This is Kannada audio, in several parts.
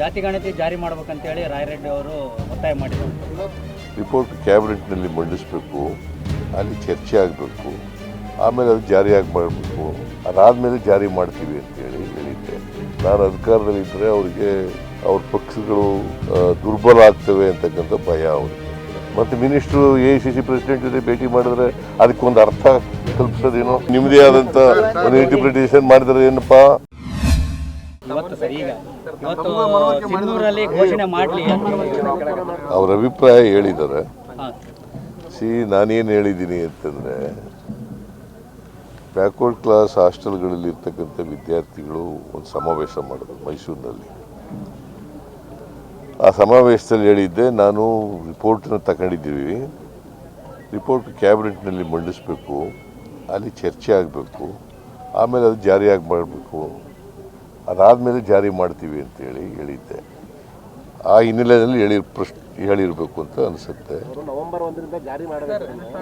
ಜಾತಿ ಗಣತಿ ಜಾರಿ ಮಾಡಬೇಕಂತೇಳಿ ರಾಯರೆಡ್ಡಿ ಅವರು ಒತ್ತಾಯ ಮಾಡಿದರು. ರಿಪೋರ್ಟ್ ಕ್ಯಾಬಿನೆಟ್ನಲ್ಲಿ ಮಂಡಿಸಬೇಕು, ಅಲ್ಲಿ ಚರ್ಚೆ ಆಗಬೇಕು, ಆಮೇಲೆ ಅದು ಜಾರಿಯಾಗಿ ಮಾಡಬೇಕು ಅದಾದಮೇಲೆ ಜಾರಿ ಮಾಡ್ತೀವಿ ಅಂತೇಳಿ ಹೇಳಿದ್ದೆ. ನಾನು ಅಧಿಕಾರದಲ್ಲಿದ್ದರೆ ಅವರಿಗೆ ಅವ್ರ ಪಕ್ಷಗಳು ದುರ್ಬಲ ಆಗ್ತವೆ ಅಂತಕ್ಕಂಥ ಭಯ ಅವರಿಗೆ. ಮತ್ತು minister A C C president ಜೊತೆ ಭೇಟಿ ಮಾಡಿದ್ರೆ ಅದಕ್ಕೊಂದು ಅರ್ಥ ಕಲ್ಪಿಸೋದೇನೋ? ನಿಮ್ಮದೇ ಆದಂಥ ಒಂದು ಇಂಟರ್ಪ್ರಿಟೇಷನ್ ಮಾಡಿದ್ರೆ ಏನಪ್ಪ? ಇವತ್ತು ಸರ್ ಈಗ. ಇವತ್ತು ಸಿಂಧೂರಲ್ಲಿ ಘೋಷಣೆ ಮಾಡಲಿ. ಅವ್ರ ಅಭಿಪ್ರಾಯ ಹೇಳಿದ್ದಾರೆ. ಸಿ ನಾನೇನು ಹೇಳಿದ್ದೀನಿ ಅಂತಂದರೆ ಬ್ಯಾಕ್ವರ್ಡ್ ಕ್ಲಾಸ್ ಹಾಸ್ಟೆಲ್ಗಳಲ್ಲಿ ಇರ್ತಕ್ಕಂಥ ವಿದ್ಯಾರ್ಥಿಗಳು ಒಂದು ಸಮಾವೇಶ ಮಾಡಿದ್ರು ಮೈಸೂರಿನಲ್ಲಿ. ಆ ಸಮಾವೇಶದಲ್ಲಿ ಹೇಳಿದ್ದೆ ನಾನು ರಿಪೋರ್ಟನ್ನು ತಗೊಂಡಿದ್ದೀವಿ. ರಿಪೋರ್ಟ್ ಕ್ಯಾಬಿನೆಟ್ನಲ್ಲಿ ಮಂಡಿಸಬೇಕು ಅಲ್ಲಿ ಚರ್ಚೆ ಆಗಬೇಕು ಆಮೇಲೆ ಅದು ಜಾರಿಯಾಗಿ ಮಾಡಬೇಕು. ಅದಾದಮೇಲೆ ಜಾರಿ ಮಾಡ್ತೀವಿ ಅಂತೇಳಿ ಹೇಳಿದ್ದೆ. ಆ ಹಿನ್ನೆಲೆಯಲ್ಲಿ ಹೇಳಿ ಪ್ರಶ್ನೆ ಹೇಳಿರಬೇಕು ಅಂತ ಅನಿಸುತ್ತೆ.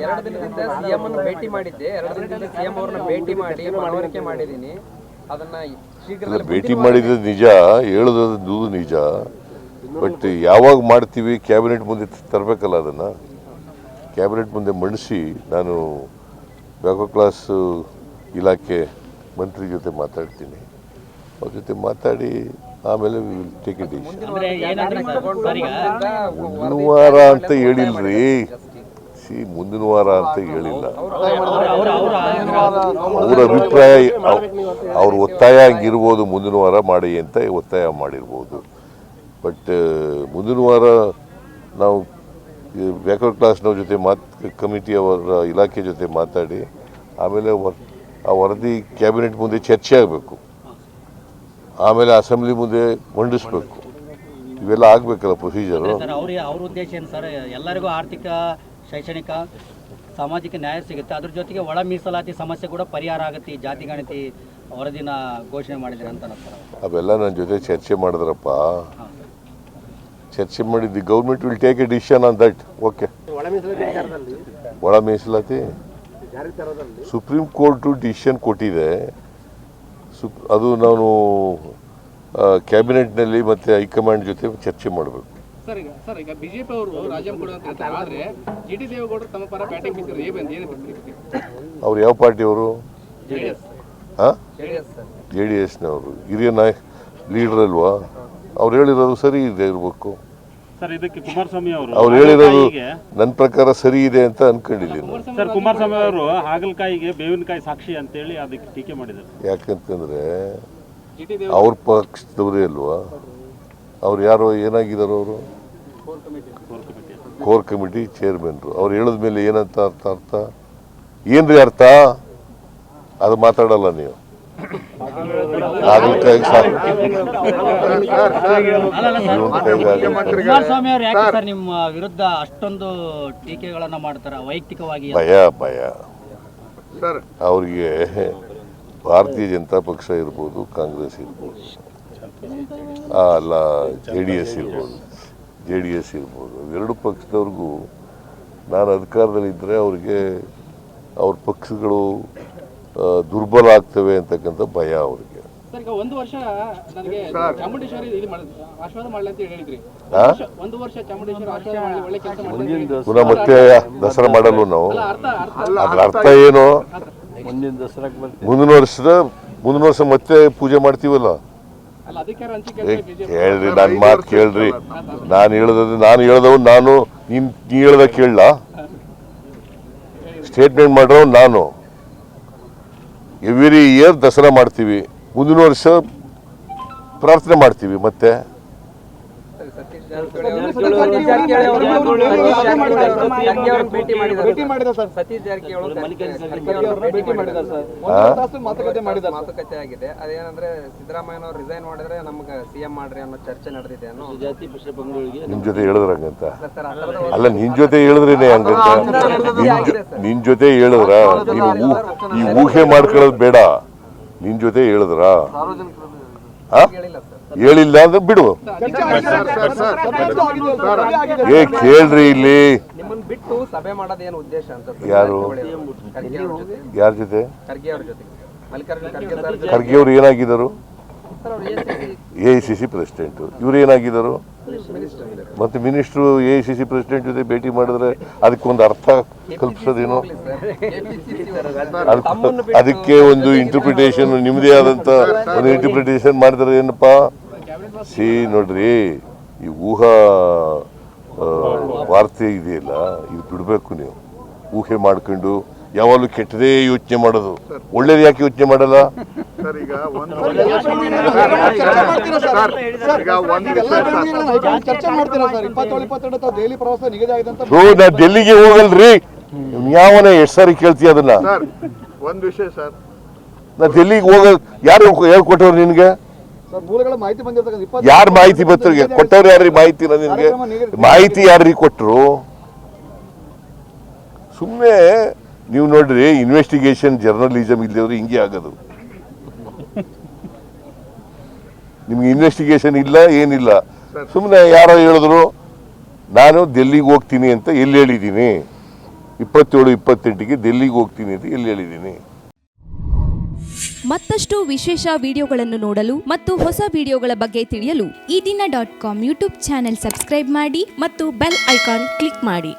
ಎರಡು ದಿನದಿಂದ ಸಿಎಂ ಅನ್ನು ಭೇಟಿ ಮಾಡಿದ್ದೆ. ಎರಡು ದಿನದಿಂದ ಸಿಎಂ ಅವರನ್ನು ಭೇಟಿ ಮಾಡಿ ಮನವರಿಕೆ ಮಾಡಿದ್ದೀನಿ. ಅದನ್ನ ಇಲ್ಲ ಭೇಟಿ ಮಾಡಿದ್ದು ನಿಜ ಹೇಳೋದು ನಿಜ. ಬಟ್ ಯಾವಾಗ ಮಾಡ್ತೀವಿ ಕ್ಯಾಬಿನೆಟ್ ಮುಂದೆ ತರಬೇಕಲ್ಲ ಅದನ್ನು. ಕ್ಯಾಬಿನೆಟ್ ಮುಂದೆ ಮಣಿಸಿ ನಾನು ಬ್ಯಾಕೋ ಕ್ಲಾಸ್ ಇಲಾಖೆ ಮಂತ್ರಿ ಜೊತೆ ಮಾತಾಡ್ತೀನಿ. ಅವ್ರ ಜೊತೆ ಮಾತಾಡಿ ಆಮೇಲೆ ಟೇಕ್ ಇಟ್ ಮುಂದಿನ ವಾರ ಅಂತ ಹೇಳಿಲ್ರಿ. ಸಿ ಮುಂದಿನ ವಾರ ಅಂತ ಹೇಳಿಲ್ಲ. ಅವ್ರ ಅಭಿಪ್ರಾಯ ಅವ್ರ ಒತ್ತಾಯ ಆಗಿರ್ಬೋದು ಮುಂದಿನ ವಾರ ಮಾಡಿ ಅಂತ ಒತ್ತಾಯ ಮಾಡಿರ್ಬೋದು. ಬಟ್ ಮುಂದಿನ ವಾರ ನಾವು ಬ್ಯಾಕ್ವರ್ಡ್ ಕ್ಲಾಸ್ನವ್ರ ಜೊತೆ ಮಾತ್ ಕಮಿಟಿ ಅವರ ಇಲಾಖೆ ಜೊತೆ ಮಾತಾಡಿ ಆಮೇಲೆ ಆ ವರದಿ ಕ್ಯಾಬಿನೆಟ್ ಮುಂದೆ ಚರ್ಚೆ ಆಗಬೇಕು. ಆಮೇಲೆ ಅಸೆಂಬ್ಲಿ ಮುಂದೆ ಮಂಡಿಸ್ಬೇಕು. ಇವೆಲ್ಲ ಆಗ್ಬೇಕಲ್ಲ ಪ್ರೊಸೀಜರು ಅವ್ರ ಅವ್ರ ಉದ್ದೇಶ ಏನು ಸರ್? ಎಲ್ಲರಿಗೂ ಆರ್ಥಿಕ ಶೈಕ್ಷಣಿಕ ಸಾಮಾಜಿಕ ನ್ಯಾಯ ಸಿಗುತ್ತೆ. ಅದ್ರ ಜೊತೆಗೆ ಒಳ ಮೀಸಲಾತಿ ಸಮಸ್ಯೆ ಕೂಡ ಪರಿಹಾರ ಆಗುತ್ತೆ ಈ ಜಾತಿ ಗಣತಿ ವರದಿನ ಘೋಷಣೆ ಮಾಡಿದ್ರೆ ಅಂತ ಅವೆಲ್ಲ ನನ್ನ ಜೊತೆ ಚರ್ಚೆ ಮಾಡಿದ್ರಪ್ಪ. ಚರ್ಚೆ ಮಾಡಿದ್ದು government will take a decision on that okay ಒಳ ಮೀಸಲಾತಿ ಸುಪ್ರೀಂ ಕೋರ್ಟು ಡಿಸಿಷನ್ ಕೊಟ್ಟಿದೆ. ಸುಪ್ ಅದು ನಾನು ಕ್ಯಾಬಿನೆಟ್ನಲ್ಲಿ ಮತ್ತು ಹೈಕಮಾಂಡ್ ಜೊತೆ ಚರ್ಚೆ ಮಾಡಬೇಕು. ಸರ್ ಈಗ ಸರ್ ಈಗ ಬಿಜೆಪಿ ಅವರು ರಾಜೀನಾಮೆ ಕೊಡು ಅಂತ ಹೇಳ್ತಾರೆ. ಆದ್ರೆ ಜಿ ಟಿ ದೇವೇಗೌಡರು ತಮ್ಮ ಪರ ಬ್ಯಾಟಿಂಗ್ ಬಿದ್ದರು ಏನ್ ಬಂದು ಏನು ಬಿಡ್ತೀರಿ ಅವ್ರು ಯಾವ ಪಾರ್ಟಿಯವರು ಜೆಡಿಎಸ್ ಹಾಂ? JDS sir. ಜೆ ಡಿ ಎಸ್ನವರು. ಹಿರಿಯ ನಾಯಕ್ ಲೀಡರ್ ಅಲ್ವಾ? ಅವ್ರು ಹೇಳಿರೋದು ಸರಿ ಇದೆ ಇರಬೇಕು. ಸರ್ ಇದಕ್ಕೆ ಕುಮಾರಸ್ವಾಮಿ ಅವರು ಅವ್ರು ಹೇಳಿರೋದು ನನ್ನ ಪ್ರಕಾರ ಸರಿ ಇದೆ ಅಂತ ಅನ್ಕೊಂಡಿದ್ದೀನಿ ಸರ್ ಕುಮಾರಸ್ವಾಮಿ ಅವರು ಹಾಗಲಕಾಯಿಗೆ ಬೇವಿನಕಾಯಿ ಸಾಕ್ಷಿ ಅಂತೇಳಿ ಅದಕ್ಕೆ ಟೀಕೆ ಮಾಡಿದ್ದಾರೆ. ಯಾಕಂತಂದ್ರೆ ಅವ್ರ ಪಕ್ಷದವರೇ ಅಲ್ವಾ? ಅವ್ರು ಯಾರೋ ಏನಾಗಿದಾರೋ ಅವರು? ಕೋರ್ ಕಮಿಟಿ ಚೇರ್ಮನ್ರು. ಅವ್ರು ಹೇಳಿದ ಮೇಲೆ ಏನಂತ ಅರ್ಥ ಅರ್ಥ? ಏನ್ರಿ ಅರ್ಥ? ಅದು ಮಾತಾಡಲ್ಲ ನೀವು. ಕುಮಾರಸ್ವಾಮಿ ಅವ್ರು ಯಾಕೆ ಸರ್ ನಿಮ್ಮ ವಿರುದ್ಧ ಅಷ್ಟೊಂದು ಟೀಕೆಗಳನ್ನ ಮಾಡ್ತಾರ? ವೈಯಕ್ತಿಕವಾಗಿ ಭಯ ಭಯ. ಅವ್ರಿಗೆ ಭಾರತೀಯ ಜನತಾ ಪಕ್ಷ ಇರ್ಬೋದು ಕಾಂಗ್ರೆಸ್ ಇರ್ಬೋದು. ಆ, ಅಲ್ಲ ಜೆ ಡಿ ಎಸ್ ಇರ್ಬೋದು ಜೆ ಡಿ ಎಸ್ ಇರ್ಬೋದು. ಎರಡು ಪಕ್ಷದವ್ರಿಗೂ ನಾನು ಅಧಿಕಾರದಲ್ಲಿದ್ದರೆ ಅವ್ರಿಗೆ ಅವ್ರ ಪಕ್ಷಗಳು ದುರ್ಬಲ ಆಗ್ತವೆ ಅಂತಕ್ಕಂಥ ಭಯ ಅವ್ರಿಗೆ. ಸರ್ ಈಗ ಒಂದು ವರ್ಷ ನನಗೆ ಚಾಮುಂಡೇಶ್ವರಿ ಇದು ಆಶೀರ್ವಾದ ಮಾಡಲಿ ಅಂತ ಹೇಳಿದ್ರಿ. ಒಂದು ವರ್ಷ ಚಾಮುಂಡೇಶ್ವರಿ ಆಶೀರ್ವಾದ ಮಾಡಲಿ ಒಳ್ಳೆ ಕೆಲಸ ಮಾಡ್ತಾರೆ ಪುನಃ ಮತ್ತೆ ದಸರಾ ಮಾಡಲ್ವ ನಾವು. ಅರ್ಥ ಅರ್ಥ ಅದ್ರ ಅರ್ಥ ಏನು? ಮುಂದಿನ ವರ್ಷದ ಮುಂದಿನ ವರ್ಷ ಮತ್ತೆ ಪೂಜೆ ಮಾಡ್ತೀವಲ್ಲ? ಕೇಳ್ರಿ ನನ್ನ ಮಾತು ಕೇಳ್ರಿ. ನಾನು ಹೇಳೋದು ನಾನು ಹೇಳ್ದವ್ ನಾನು ನೀನ್ ನೀ ಹೇಳ್ದ ಕೇಳಲ್ಲ ಸ್ಟೇಟ್ಮೆಂಟ್ ಮಾಡೋ ನಾನು. ಎವ್ರಿ ಇಯರ್ ದಸರಾ ಮಾಡ್ತೀವಿ. ಮುಂದಿನ ವರ್ಷ ಪ್ರಾರ್ಥನೆ ಮಾಡ್ತೀವಿ ಮತ್ತೆ. ಮಾಡಿದ್ದಾರೆ ಸರ್ ಮಾತುಕತೆ ಆಗಿದೆ ಅದೇನಂದ್ರೆ ರಿಸೈನ್ ಮಾಡಿದ್ರೆ ನಮ್ಗೆ ಸಿಎಂ ಮಾಡ್ರಿ ಅನ್ನೋ ಚರ್ಚೆ ಅನ್ನೋ ನಿಮ್ ಜೊತೆ ಹೇಳಿದ್ರ ಹಂಗಂತ. ಸರ್ ಆ ಅಲ್ಲ, ನಿನ್ ಜೊತೆ ಹೇಳಿದ್ರೇನೆ ಹಂಗಂತ. ನಿನ್ ಜೊತೆ ಹೇಳಿದ್ರ, ನೀನು ಈ ಊಹೆ ಮಾಡ್ಕೊಳ್ಳೋದು ಬೇಡ. ನಿನ್ ಜೊತೆ ಹೇಳಿದ್ರ ಆ? ಹೇಳಿಲ್ಲ ಸರ್ ಹೇಳಿಲ್ಲ ಅಂದ್ರೆ ಬಿಡು ಏ ಕೇಳ್ರಿ ಇಲ್ಲಿ ನಿಮ್ಮನ್ನ ಬಿಟ್ಟು ಸಭೆ ಮಾಡೋದೇನು ಉದ್ದೇಶ ಅಂತ ಯಾರು? ಯಾರ ಜೊತೆ ಖರ್ಗೆ ಅವ್ರ ಏನಾಗಿದ್ದರು ಸರ್ ಅವ್ರು A C A I C C president ಇವ್ರು ಏನಾಗಿದ್ದಾರೆ ಮತ್ತು minister A C C president ಜೊತೆ ಭೇಟಿ ಮಾಡಿದ್ರೆ ಅದಕ್ಕೊಂದು ಅರ್ಥ ಕಲ್ಪಿಸೋದೇನೋ? ಅದಕ್ಕೆ ಒಂದು ಇಂಟರ್ಪ್ರಿಟೇಷನ್ ನಿಮ್ಮದೇ ಆದಂಥ ಒಂದು ಇಂಟರ್ಪ್ರಿಟೇಷನ್ ಮಾಡಿದ್ರೆ ಏನಪ್ಪ? ಸಿ, ನೋಡ್ರಿ, ಈ ಊಹಾ ವಾರ್ತೆ ಇದೆಯಲ್ಲ, ಇದು ಬಿಡಬೇಕು ನೀವು. ಊಹೆ ಮಾಡ್ಕೊಂಡು ಯಾವಾಗಲೂ ಕೆಟ್ಟದೇ ಯೋಚನೆ ಮಾಡೋದು. ಒಳ್ಳೇದು ಯಾಕೆ ಯೋಚನೆ ಮಾಡಲ್ಲ? ಸರ್ ಈಗ ಒಂದು ಡೆಲ್ಲಿಗೆ ಹೋಗಲ್ರಿ. ಯಾವನ ಎಷ್ಟು ಸಾರಿ ಕೇಳ್ತೀಯ ಅದನ್ನ? ಸರ್ ಒಂದು ವಿಷಯ ಸರ್. ನಾ ಡೆಲ್ಲಿಗೆ ಹೋಗ ಯಾರು ಹೇಳ್ಕೊಟ್ಟವ್ರು ನಿನ್ಗೆ? ಸರ್ ಮೂಲಗಳ ಮಾಹಿತಿ ಬಂದಿರ್ತಕ್ಕಂಥ ಯಾರು ಮಾಹಿತಿ ಬರ್ತವ್ರಿಗೆ ಕೊಟ್ಟವ್ರು ಯಾರ್ರಿ? ಮಾಹಿತಿ ನಿನ್ಗೆ? ಮಾಹಿತಿ ಯಾರ್ರಿ ಕೊಟ್ರು? ಸುಮ್ಮನೆ ನೀವು ನೋಡ್ರಿ ಇನ್ವೆಸ್ಟಿಗೇಷನ್ ಜರ್ನಲಿಸಮ್ ಇಲ್ಲದವ್ರು ಹಿಂಗೆ ಆಗೋದು. ನಿಮ್ಗೆ ಇನ್ವೆಸ್ಟಿಗೇಷನ್ ಇಲ್ಲ, ಏನಿಲ್ಲ. ಸುಮ್ಮನೆ ಯಾರೋ ಹೇಳಿದ್ರು, ನಾನು ಡೆಲ್ಲಿಗೆ ಹೋಗ್ತೀನಿ ಅಂತ ಎಲ್ಲಿ ಹೇಳಿದ್ದೀನಿ? ಇಪ್ಪತ್ತೇಳು, ಇಪ್ಪತ್ತೆಂಟಿಗೆ ಡೆಲ್ಲಿಗೆ ಹೋಗ್ತೀನಿ ಅಂತ ಎಲ್ಲಿ ಹೇಳಿದ್ದೀನಿ? ಮತ್ತಷ್ಟು ವಿಶೇಷ ವಿಡಿಯೋಗಳನ್ನು ನೋಡಲು ಮತ್ತು ಹೊಸ ವಿಡಿಯೋಗಳ ಬಗ್ಗೆ ತಿಳಿಯಲು Ee Dina dot com YouTube channel subscribe ಮಾಡಿ ಮತ್ತು ಬೆಲ್ ಐಕಾನ್ ಕ್ಲಿಕ್ ಮಾಡಿ.